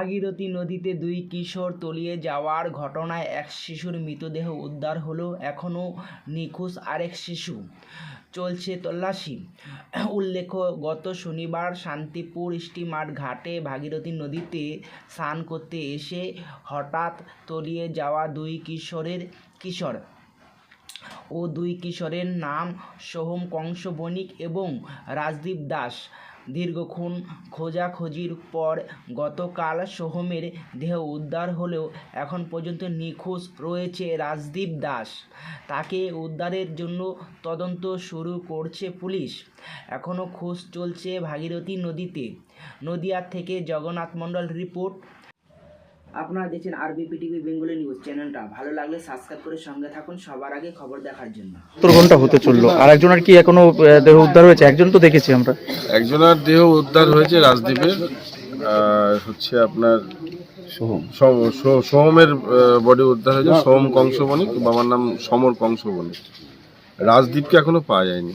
ভাগীরথী নদীতে দুই কিশোর তলিয়ে যাওয়ার ঘটনায় এক শিশুর মৃতদেহ উদ্ধার হলো এখনও নিখোঁজ আরেক শিশু। চলছে তল্লাশি। উল্লেখ্য, গত শনিবার শান্তিপুর স্টিমার ঘাটে ভাগীরথী নদীতে স্নান করতে এসে হঠাৎ তলিয়ে যাওয়া দুই কিশোরের কিশোর ও দুই কিশোরের নাম সোহম কংস বণিক এবং রাজদীপ দাস। দীর্ঘক্ষণ খোঁজাখোঁজির পর গতকাল সোহমের দেহ উদ্ধার হলেও এখন পর্যন্ত নিখোঁজ রয়েছে রাজদীপ দাস। তাকে উদ্ধারের জন্য তদন্ত শুরু করছে পুলিশ। এখনও খোঁজ চলছে ভাগীরথী নদীতে। নদিয়ার থেকে জগন্নাথ মণ্ডল রিপোর্ট আপনারা দেখছেন আরবিপি টিভি বেঙ্গলি নিউজ চ্যানেলটা। ভালো লাগলে সাবস্ক্রাইব করে সঙ্গে থাকুন সবার আগে খবর দেখার জন্য। সত্তর ঘণ্টা হতে চলল। আর একজনের কি এখনও দেহ উদ্ধার হয়েছে? একজন তো দেখেছি আমরা। একজনের দেহ উদ্ধার হয়েছে রাজদ্বীপের আর হচ্ছে আপনার সোহম। সোহমের বডি উদ্ধার হয়েছে। সোহম কংস বণিক বাবার নাম সমর কংস বণিক রাজদ্বীপকে এখনও পাওয়া যায়নি।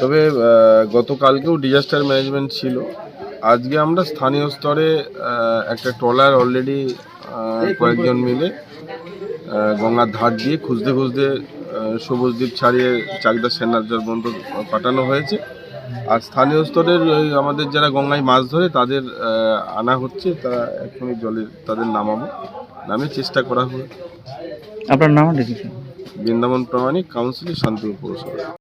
তবে গতকালকেও ডিজাস্টার ম্যানেজমেন্ট ছিল। আজকে আমরা স্থানীয় স্তরে একটা ট্রলার অলরেডি কয়েকজন মিলে গঙ্গার ধার দিয়ে খুঁজতে খুঁজতে সবুজ দ্বীপ ছাড়িয়ে চাকদা সেনার্জার বন্ধ পাঠানো হয়েছে। আর স্থানীয় স্তরের ওই আমাদের যারা গঙ্গায় মাছ ধরে তাদের আনা হচ্ছে তারা এখনই জলে তাদের নামাবো নামে চেষ্টা করা হবে। আপনার নাম বৃন্দাবন প্রামাণিক কাউন্সিলর শান্তিপুর পৌরসভা।